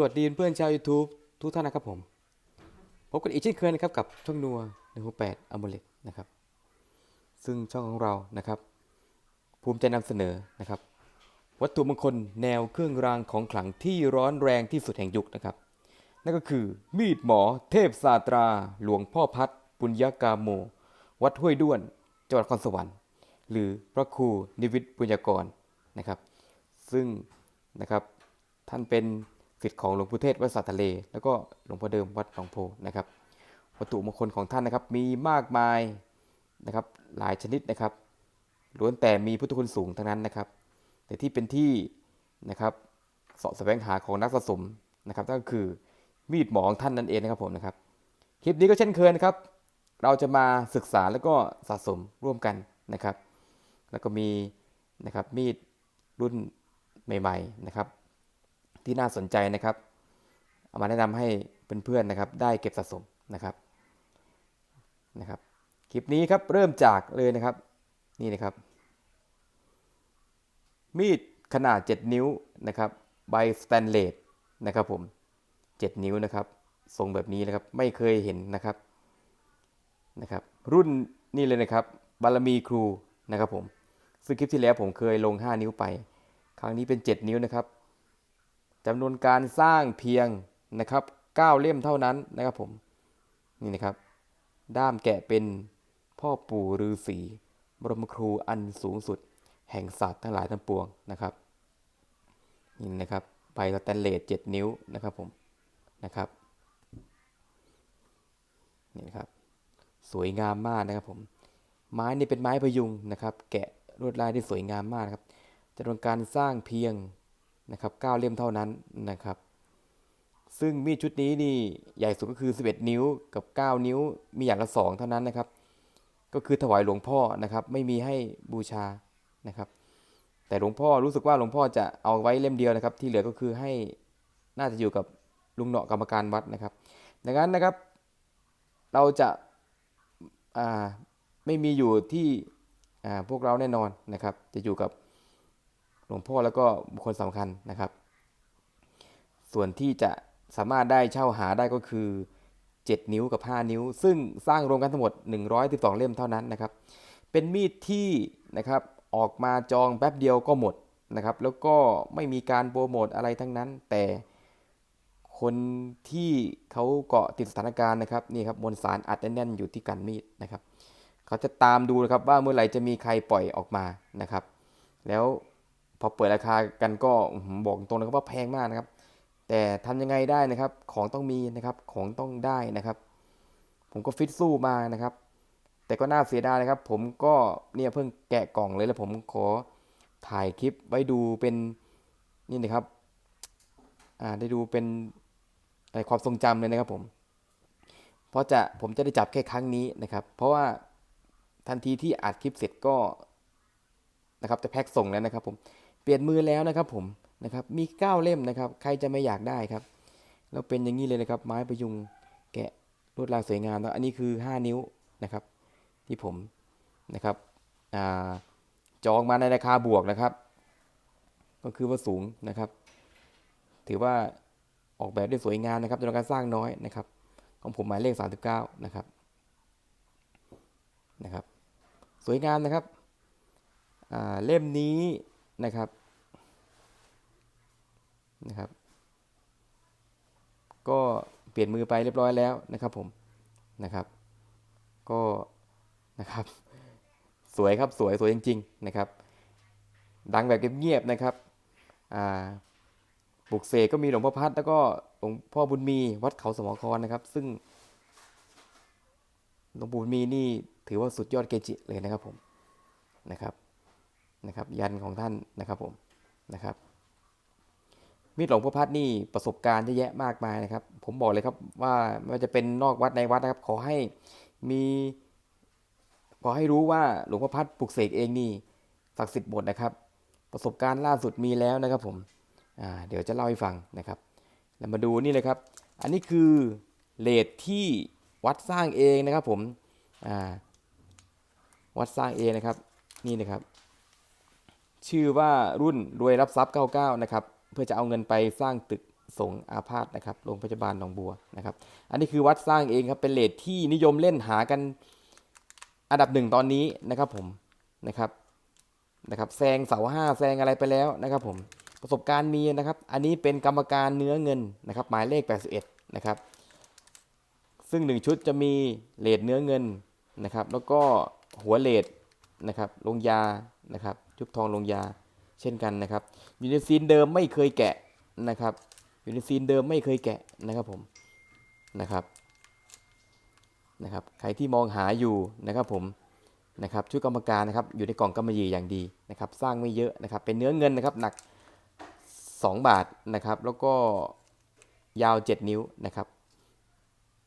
สวัสดีเพื่อนชาว YouTube ทุกท่านนะครับผมพบกันอีกเช่นเคยนะครับกับช่องนัวหนึ่งหกแปดอมเลตนะครับ ซึ่งช่องของเรานะครับ ภูมิใจนำเสนอนะครับ วัตถุมงคลแนวเครื่องรางของขลังที่ร้อนแรงที่สุดแห่งยุคนะครับ นั่นก็คือมีดหมอเทพศาตรา หลวงพ่อพัดปุญญากาโม วัดห้วยด้วนจังหวัดนครสวรรค์ หรือพระครูนิวิทย์ปุญญากรนะครับ ซึ่งนะครับท่านเป็น ศิษย์ของหลวงปู่เทศวัดสัตทะเล แล้วก็หลวงพ่อเดิมวัดหนองโพนะครับวัตถุมงคลของท่านนะครับมีมากมายนะครับหลายชนิดนะครับล้วนแต่มีพุทธคุณสูงทั้งนั้นนะครับ แต่ที่เป็นที่นะครับสาะแสวงหาของนักสะสมนะครับนั่นก็คือมีดหมอของท่านนั่นเองนะครับผมนะครับคลิปนี้ก็เช่นเคยนะครับ เราจะมาศึกษาแล้วก็สะสมร่วมกันนะครับ แล้วก็มีนะครับมีดรุ่นใหม่ ๆ นะครับ ที่น่าสนใจนะครับ เอามาแนะนำให้เพื่อนๆนะครับ ได้เก็บสะสมนะครับนะครับ คลิปนี้ครับเริ่มจากเลยนะครับนี่นะครับ มีดขนาด 7 นิ้วนะครับใบสแตนเลสนะครับผม 7 นิ้วนะครับทรงแบบนี้นะครับไม่เคยเห็นนะครับนะครับ รุ่นนี่เลยนะครับบารมีครูนะครับผมซึ่งคลิปที่แล้วผมเคยลง 5 นิ้วไป ครั้งนี้เป็น 7 นิ้วนะครับ จำนวนการสร้างเพียงนะครับ9เล่มเท่านั้นนะครับผมนี่นะครับ ด้ามแกะเป็นพ่อปู่ฤาษีบรมครูอันสูงสุด แห่งศาสตร์ทั้งหลายทั้งปวงนะครับนี่นะครับใบสแตนเลส7นิ้วนะครับผมนะครับนี่นะครับสวยงามมากนะครับผมไม้นี่เป็นไม้พยุงนะครับ แกะลวดลายที่สวยงามมากครับจำนวนการสร้างเพียง นะครับ9เล่มเท่านั้นนะครับ ซึ่งมีดชุดนี้นี่ใหญ่สุดก็คือ 11 นิ้วกับ 9 นิ้วมีอย่างละสองเท่านั้นนะครับ ก็คือถวายหลวงพ่อนะครับ ไม่มีให้บูชานะครับ แต่หลวงพ่อรู้สึกว่าหลวงพ่อจะเอาไว้เล่มเดียวนะครับ ที่เหลือก็คือให้น่าจะอยู่กับลุงเนาะกรรมการวัดนะครับ ดังนั้นนะครับ เราจะาไม่มีอยู่ที่พวกเราแน่นอนนะครับ จะอยู่กับ หลวงพ่อแล้วก็บุคคลสำคัญนะครับ ส่วนที่จะสามารถได้เช่าหาได้ก็คือ 7 นิ้วกับ 5 นิ้ว ซึ่งสร้างรวมกันทั้งหมด 112 เล่มเท่านั้นนะครับ เป็นมีดที่นะครับออกมาจองแป๊บเดียวก็หมดนะครับ แล้วก็ไม่มีการโปรโมทอะไรทั้งนั้น แต่คนที่เขาเกาะติดสถานการณ์นะครับนี่ครับมวลสารอัดแน่นๆอยู่ที่กันมีดนะครับ เขาจะตามดูนะครับว่าเมื่อไหร่จะมีใครปล่อยออกมานะครับ แล้ว พอเปิดราคากันก็บอกตรงนะครับว่าแพงมากนะครับ แต่ทำยังไงได้นะครับ ของต้องมีนะครับ ของต้องได้นะครับ ผมก็ฟิตสู้มานะครับ แต่ก็น่าเสียดายนะครับ ผมก็เนี่ยเพิ่งแกะกล่องเลยแล้วผมขอถ่ายคลิปไว้ดูเป็นนี่นะครับ อ่าได้ดูเป็นอะไรความทรงจำเลยนะครับผม เพราะจะผมจะได้จับแค่ครั้งนี้นะครับ เพราะว่าทันทีที่อัดคลิปเสร็จก็นะครับจะแพ็คส่งแล้วนะครับผม ปลี่ยนมือแล้วนะครับผมนะครับมี 9 เล่มนะครับ ใครจะไม่อยากได้ครับแล้วเป็นอย่างนี้เลยนะครับ ไม้ประยุงแกะลวดลายสวยงามแล้วอันนี้คือ 5 นิ้วนะครับ ที่ผมนะครับอจองมาในราคาบวกนะครับ ก็คือว่าสูงนะครับ ถือว่าออกแบบได้สวยงามนะครับจำนวนการสร้างน้อยนะครับ ของผมหมายเลข 39 นะครับนะครับ สวยงามนะครับเล่มนี้นะครับ นะครับ ก็เปลี่ยนมือไปเรียบร้อยแล้วนะครับผมนะครับ ก็นะครับ สวยครับสวยสวยจริง ๆ นะครับ ดังแบบเงียบๆนะครับอ่าปลุกเสกก็มีหลวงพ่อพัดแล้วก็หลวงพ่อบุญมีวัดเขาสมอครนะครับ ซึ่งหลวงปู่บุญมีนี่ถือว่าสุดยอดเกจิเลยนะครับผมนะครับนะครับ ยันของท่านนะครับผมนะครับ มีดหลวงพ่อพัดนี่ประสบการณ์เยอะแยะมากมายนะครับ ผมบอกเลยครับว่าไม่ว่าจะเป็นนอกวัดในวัดนะครับ ขอให้มีขอให้รู้ว่าหลวงพ่อพัดปลุกเสกเองนี่ศักดิ์สิทธิ์หมดนะครับ ประสบการณ์ล่าสุดมีแล้วนะครับผมเดี๋ยวจะเล่าให้ฟังนะครับแล้วมาดูนี่เลยครับ อันนี้คือเลทที่วัดสร้างเองนะครับผมวัดสร้างเองนะครับนี่นะครับ ชื่อว่ารุ่นรวยรับทรัพย์ 99 นะครับ เพื่อจะเอาเงินไปสร้างตึกสงอาพาธนะครับโรงพยาบาลหนองบัวนะครับ อันนี้คือวัดสร้างเองครับเป็นเลทที่นิยมเล่นหากันอันดับหนึ่งตอนนี้นะครับผมนะครับนะครับแซงเสาห้าแซงอะไรไปแล้วนะครับผมประสบการณ์มีนะครับ อันนี้เป็นกรรมการเนื้อเงินนะครับ หมายเลข 81 นะครับ ซึ่ง 1 ชุดจะมีเลทเนื้อเงินนะครับ แล้วก็หัวเลทนะครับลงยานะครับ ชุบทองลงยา เช่นกันนะครับยูนิซีนเดิมไม่เคยแกะนะครับยูนิซีนเดิมไม่เคยแกะนะครับผมนะครับนะครับ ใครที่มองหาอยู่นะครับผมนะครับชุดกรรมการนะครับอยู่ในกล่องกำมะหยี่อย่างดีนะครับ สร้างไม่เยอะนะครับ เป็นเนื้อเงินนะครับหนัก 2 บาทนะครับ แล้วก็ยาว 7 นิ้วนะครับ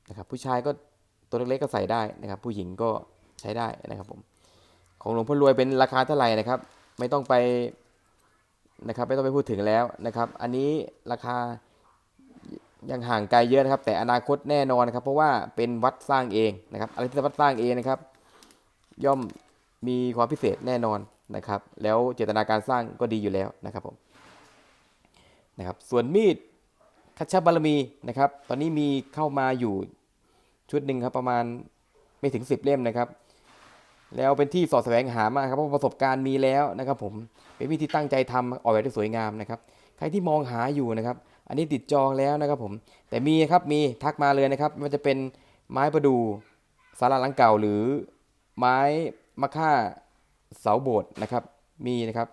นะครับ ผู้ชายก็ตัวเล็กๆก็ใส่ได้นะครับ ผู้หญิงก็ใช้ได้นะครับผมของหลวงพ่อรวยเป็นราคาเท่าไหร่นะครับ ไม่ต้องไป นะครับไม่ต้องไปพูดถึงแล้วนะครับ อันนี้ราคายังห่างไกลเยอะนะครับ แต่อนาคตแน่นอนครับ เพราะว่าเป็นวัดสร้างเองนะครับอะไรที่วัดสร้างเองนะครับ ย่อมมีความพิเศษแน่นอนนะครับ แล้วเจตนาการสร้างก็ดีอยู่แล้วนะครับผมนะครับส่วนมีดคัชชบารมีนะครับ ตอนนี้มีเข้ามาอยู่ชุดหนึ่งครับประมาณไม่ถึง 10 เล่มนะครับ แล้วเป็นที่สอดแสวงหามากครับเพราะประสบการณ์มีแล้วนะครับ ผมเป็นวิธีตั้งใจทำออกแบบได้สวยงามนะครับ ใครที่มองหาอยู่นะครับ อันนี้ติดจองแล้วนะครับผมแต่มีครับมีทักมาเลยนะครับมันจะเป็นไม้ประดู่สาราหลังเก่าหรือไม้มะค่าเสาโบสถ์นะครับมีนะครับ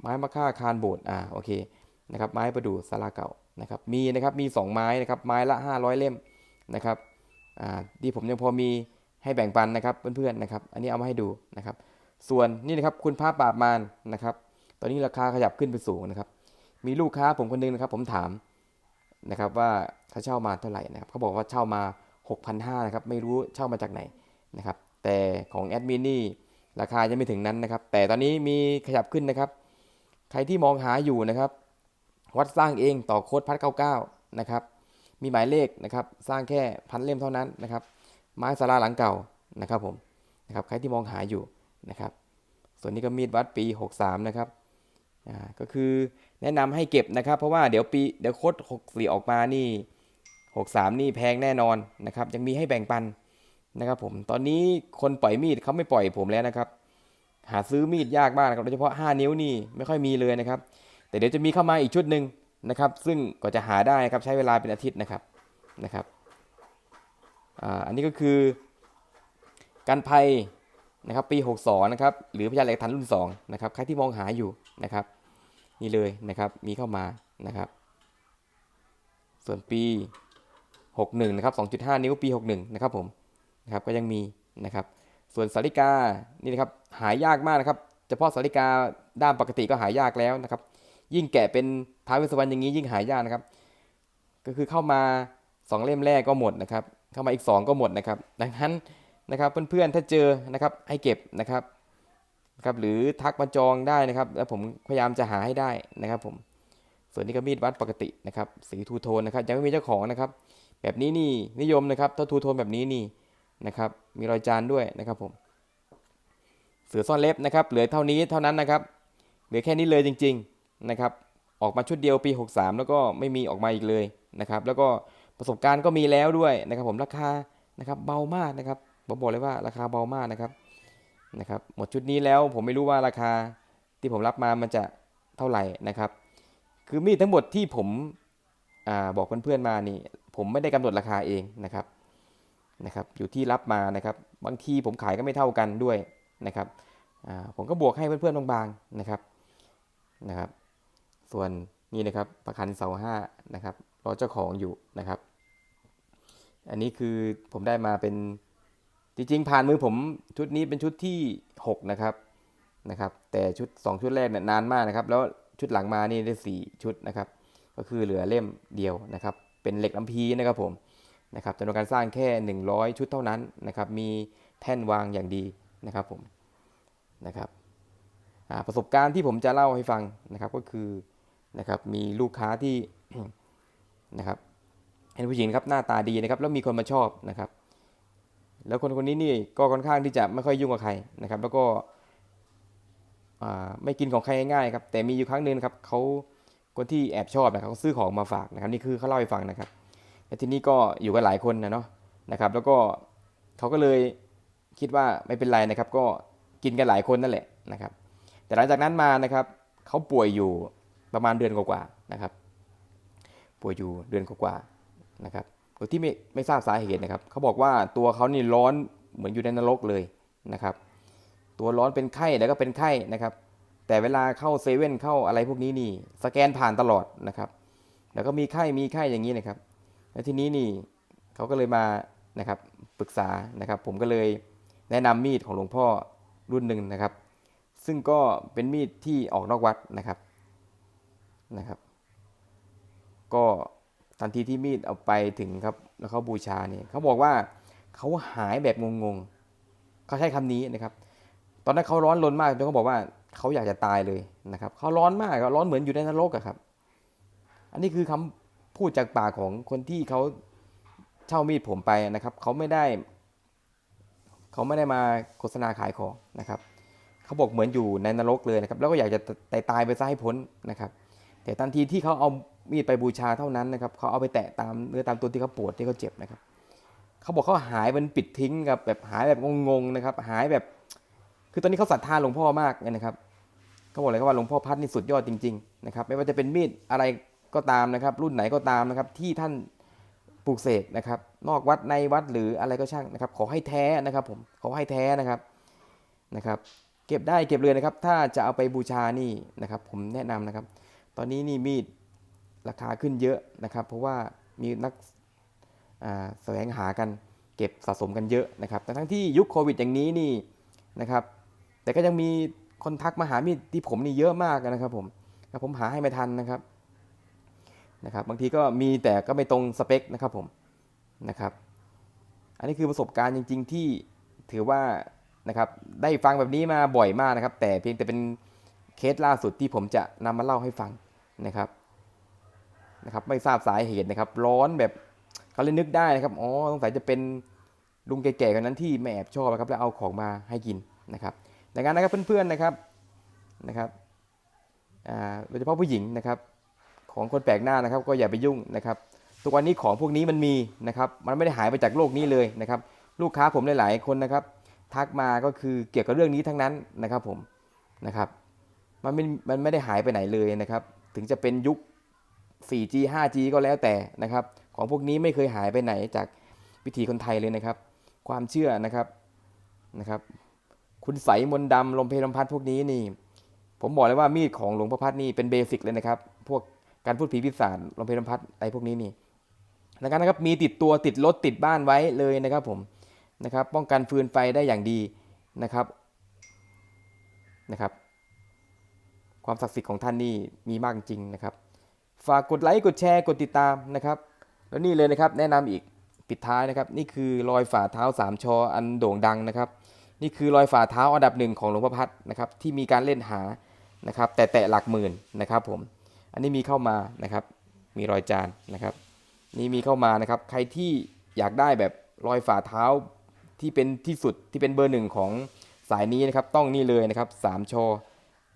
ไม้มะค่าคานโบสถ์อ่าโอเคนะครับไม้ประดู่สาราเก่านะครับมีนะครับมี 2 ไม้นะครับไม้ละ 500 เล่มนะครับอ่าที่ผมยังพอมี ให้แบ่งปันนะครับเพื่อนๆนะครับ อันนี้เอามาให้ดูนะครับ ส่วนนี่นะครับคุณพระปราบมารนะครับ ตอนนี้ราคาขยับขึ้นไปสูงนะครับ มีลูกค้าผมคนหนึงนะครับ ผมถามนะครับว่าเขาเช่ามาเท่าไหร่นะครับเขาบอกว่าเช่ามา6,500นะครับไม่รู้เช่ามาจากไหนนะครับ แต่ของแอดมินนี่ราคายังไม่ถึงนั้นนะครับ แต่ตอนนี้มีขยับขึ้นนะครับ ใครที่มองหาอยู่นะครับ วัดสร้างเองต่อโค้ดพัด99นะครับ มีหมายเลขนะครับ สร้างแค่พันเล่มเท่านั้นนะครับ ไม้สาราหลังเก่านะครับผมนะครับใครที่มองหาอยู่นะครับ ส่วนนี้ก็มีดวัดปี 63 นะครับอ่าก็คือแนะนำให้เก็บนะครับ เพราะว่าเดี๋ยวปีเดี๋ยวโค้ด64 ออกมานี่ 63 นี่แพงแน่นอนนะครับ ยังมีให้แบ่งปันนะครับผมตอนนี้คนปล่อยมีดเขาไม่ปล่อยผมแล้วนะครับ หาซื้อมีดยากมากนะครับโดยเฉพาะ 5 นิ้วนี่ไม่ค่อยมีเลยนะครับ แต่เดี๋ยวจะมีเข้ามาอีกชุดหนึ่งนะครับ ซึ่งก็จะหาได้ครับใช้เวลาเป็นอาทิตย์นะครับนะครับ อันนี้ก็คือการภัยนะครับปี 62 นะครับหรือพยานหลักฐานรุ่น2นะครับใครที่มองหาอยู่นะครับนี่เลยนะครับมีเข้ามานะครับ ส่วนปี 61 นะครับ 2.5 นิ้วปี 61 นะครับผมนะครับก็ยังมีนะครับ ส่วนสาริกานี่นะครับหายากมากนะครับเฉพาะสาริกาด้ามปกติก็หายากแล้วนะครับ ยิ่งแกะเป็นท้าวเวสสวรรณอย่างนี้ยิ่งหายากนะครับ ก็คือเข้ามา 2 เล่มแรกก็หมดนะครับ เข้ามาอีก 2 ก็หมดนะครับ ดังนั้นนะครับเพื่อนๆถ้าเจอนะครับให้เก็บนะครับครับหรือทักมาจองได้นะครับ แล้วผมพยายามจะหาให้ได้นะครับผมส่วนนี้ก็มีดวัดปกตินะครับสีทูโทนนะครับยังไม่มีเจ้าของนะครับ แบบนี้นี่นิยมนะครับถ้าทูโทนแบบนี้นี่นะครับ มีรอยจานด้วยนะครับผมเสือซ่อนเล็บนะครับ เหลือเท่านี้เท่านั้นนะครับ เหลือแค่นี้เลยจริง ๆนะครับ ออกมาชุดเดียวปี 63 แล้วก็ไม่มีออกมาอีกเลยนะครับ แล้วก็ ประสบการณ์ก็มีแล้วด้วยนะครับ ผมราคานะครับเบามากนะครับผมบอกเลยว่าราคาเบามากนะครับนะครับ หมดชุดนี้แล้วผมไม่รู้ว่าราคาที่ผมรับมามันจะเท่าไหร่นะครับ คือมีดทั้งหมดที่ผมอบอกเพื่อนๆมานี่ ผมไม่ได้กำหนดราคาเองนะครับนะครับ อยู่ที่รับมานะครับ บางทีผมขายก็ไม่เท่ากันด้วยนะครับผมก็บวกให้เพื่อนๆบางๆนะครับนะครับ ส่วนนี่นะครับประคันเสาห้านะครับรอเจ้าของอยู่นะครับ อันนี้คือผมได้มาเป็นจริงๆผ่านมือผมชุดนี้เป็นชุดที่ 6 นะครับนะครับ แต่ชุด 2 ชุดแรกเนี่ยนานมากนะครับ แล้วชุดหลังมานี่ได้ 4 ชุดนะครับ ก็คือเหลือเล่มเดียวนะครับ เป็นเหล็กลำพีนะครับผมนะครับจำนวนการสร้างแค่ 100 ชุดเท่านั้นนะครับ มีแท่นวางอย่างดีนะครับผมนะครับประสบการณ์ที่ผมจะเล่าให้ฟังนะครับก็คือนะครับมีลูกค้าที่นะครับ เป็นผู้หญิงครับหน้าตาดีนะครับแล้วมีคนมาชอบนะครับ แล้วคนคนนี้นี่ก็ค่อนข้างที่จะไม่ค่อยยุ่งกับใครนะครับ แล้วก็ไม่กินของใครง่ายๆครับแต่มีอยู่ครั้งหนึ่งครับเขาคนที่แอบชอบนะครับเขาซื้อของมาฝากนะครับนี่คือเขาเล่าให้ฟังนะครับแล้วทีนี้ก็อยู่กันหลายคนนะเนาะนะครับ แล้วก็เขาก็เลยคิดว่าไม่เป็นไรนะครับ ก็กินกันหลายคนนั่นแหละนะครับ แต่หลังจากนั้นมานะครับเขาป่วยอยู่ประมาณเดือนกว่าๆนะครับ ป่วยอยู่เดือนกว่า นะครับโดยที่ไม่ไม่ทราบสาเหตุนะครับ เขาบอกว่าตัวเขานี่ร้อนเหมือนอยู่ในนรกเลยนะครับ ตัวร้อนเป็นไข้แล้วก็เป็นไข้นะครับ แต่เวลาเข้าเซเว่นเข้าอะไรพวกนี้นี่ สแกนผ่านตลอดนะครับ แล้วก็มีไข้มีไข้อย่างนี้นะครับ แล้วทีนี้นี่เขาก็เลยมานะครับปรึกษานะครับ ผมก็เลยแนะนำมีดของหลวงพ่อรุ่นหนึ่งนะครับ ซึ่งก็เป็นมีดที่ออกนอกวัดนะครับนะครับ ก็ ทันทีที่มีดเอาไปถึงครับแล้วเขาบูชาเนี่ยเขาบอกว่าเขาหายแบบงงๆเขาใช้คำนี้นะครับ ตอนนั้นเขาร้อนรนมากจนเขาบอกว่าเขาอยากจะตายเลยนะครับเขาร้อนมากร้อนเหมือนอยู่ในนรกอะครับ อันนี้คือคำพูดจากปากของคนที่เขาเช่ามีดผมไปนะครับเขาไม่ได้เขาไม่ได้มาโฆษณาขายของนะครับเขาบอกเหมือนอยู่ในนรกเลยนะครับ แล้วก็อยากจะตายตายไปซะให้พ้นนะครับ แต่ทันทีที่เขาเอา มีดไปบูชาเท่านั้นนะครับเขาเอาไปแตะตามเนื้อตามตัวที่เขาปวดที่เขาเจ็บนะครับเขาบอกเขาหายมันปิดทิ้งครับแบบหายแบบงงๆนะครับ หายแบบ คือตอนนี้เขาศรัทธาหลวงพ่อมากนะครับเขาบอกเลยครับว่าหลวงพ่อพัดนี่สุดยอดจริงๆนะครับไม่ว่าจะเป็นมีดอะไรก็ตามนะครับ รุ่นไหนก็ตามนะครับ ที่ท่านปลูกเสกนะครับ นอกวัดในวัดหรืออะไรก็ช่างนะครับ ขอให้แท้นะครับ ผมขอให้แท้นะครับนะครับ เก็บได้เก็บเลยนะครับ ถ้าจะเอาไปบูชานี่นะครับ ผมแนะนำนะครับ ตอนนี้นี่มีด ราคาขึ้นเยอะนะครับ เพราะว่ามีนักแสวงหากันเก็บสะสมกันเยอะนะครับ แต่ทั้งที่ยุคโควิดอย่างนี้นี่นะครับ แต่ก็ยังมีคนทักมาหามีดที่ผมนี่เยอะมากนะครับผมแล้วผมหาให้ไม่ทันนะครับนะครับ บางทีก็มีแต่ก็ไม่ตรงสเปคนะครับผมนะครับ อันนี้คือประสบการณ์จริง ๆ ที่ถือว่านะครับได้ฟังแบบนี้มาบ่อยมากนะครับ แต่เพียงแต่เป็นเคสล่าสุดที่ผมจะนำมาเล่าให้ฟังนะครับ นะครับไม่ทราบสาเหตุนะครับ ร้อนแบบเขาเลยนึกได้นะครับอ๋อสงสัยจะเป็นลุงแก่ๆคนนั้นที่แม่แอบชอบนะครับแล้วเอาของมาให้กินนะครับดังนั้นนะครับเพื่อนๆนะครับนะครับอ่าโดยเฉพาะผู้หญิงนะครับ ของคนแปลกหน้านะครับ ก็อย่าไปยุ่งนะครับ ทุกวันนี้ของพวกนี้มันมีนะครับ มันไม่ได้หายไปจากโลกนี้เลยนะครับ ลูกค้าผมหลายๆคนนะครับ ทักมาก็คือเกี่ยวกับเรื่องนี้ทั้งนั้นนะครับผมนะครับ มันไม่มันไม่ได้หายไปไหนเลยนะครับ ถึงจะเป็นยุค 4G 5G ก็แล้วแต่นะครับ ของพวกนี้ไม่เคยหายไปไหนจากวิถีคนไทยเลยนะครับ ความเชื่อนะครับนะครับ คุณใสมนดำลมเพลลมพัดพวกนี้นี่ ผมบอกเลยว่ามีดของหลวงพ่อพัดนี่เป็นเบสิกเลยนะครับ พวกการพูดผีพิศาจลมเพลลมพัดอะไรพวกนี้นี่ดังนั้นนะครับมีติดตัวติดรถติดบ้านไว้เลยนะครับผมนะครับ ป้องกันฟืนไฟได้อย่างดีนะครับนะครับ ความศักดิ์สิทธิ์ของท่านนี่มีมากจริงนะครับ ฝากกดไลค์กดแชร์กดติดตามนะครับ แล้วนี่เลยนะครับแนะนำอีกปิดท้ายนะครับ นี่คือรอยฝ่าเท้าสามชออันโด่งดังนะครับ นี่คือรอยฝ่าเท้าอันดับหนึ่งของหลวงพ่อพัดนะครับที่มีการเล่นหานะครับ แต่แตะหลักหมื่นนะครับผมอันนี้มีเข้ามานะครับ มีรอยจานนะครับ นี่มีเข้ามานะครับ ใครที่อยากได้แบบรอยฝ่าเท้าที่เป็นที่สุดที่เป็นเบอร์หนึ่งของสายนี้นะครับ ต้องนี่เลยนะครับสามชอ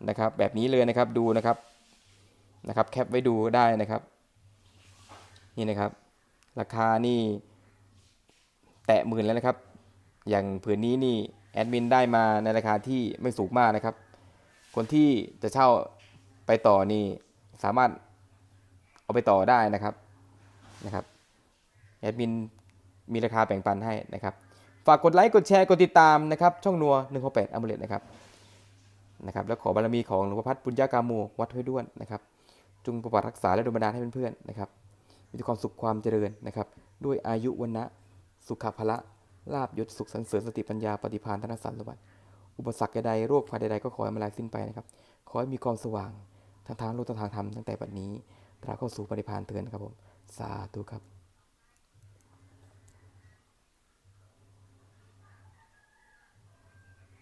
นะครับ แบบนี้เลยนะครับดูนะครับ นะครับแคปไว้ดูได้นะครับ นี่นะครับ ราคานี่แตะหมื่นแล้วนะครับ อย่างผืนนี้นี่แอดมินได้มาในราคาที่ไม่สูงมากนะครับ คนที่จะเช่าไปต่อนี่สามารถเอาไปต่อได้นะครับนะครับแอดมินมีราคาแบ่งปันให้นะครับ ฝากกดไลค์กดแชร์กดติดตามนะครับ ช่องนัว168อัมเบเลตนะครับนะครับ แล้วขอบารมีของหลวงพ่อพัฒน์ปุญญากาโมวัดห้วยด้วนนะครับ จงประปักรักษาและดลบันดาลให้เพื่อนๆนะครับ มีความสุขความเจริญนะครับ ด้วยอายุวันนะสุขภละลาบยศสุขสันเสริญสติปัญญาปฏิภาณธนสันสมบัติอุปสรรคใดโรคภัยใดๆก็ขอให้มาลายสิ้นไปนะครับ ขอให้มีความสว่างทางทางโลกทางทางธรรมตั้งแต่บัดนี้ตราเข้าสู่ปฏิภาณเตือนครับผม สาธุครับ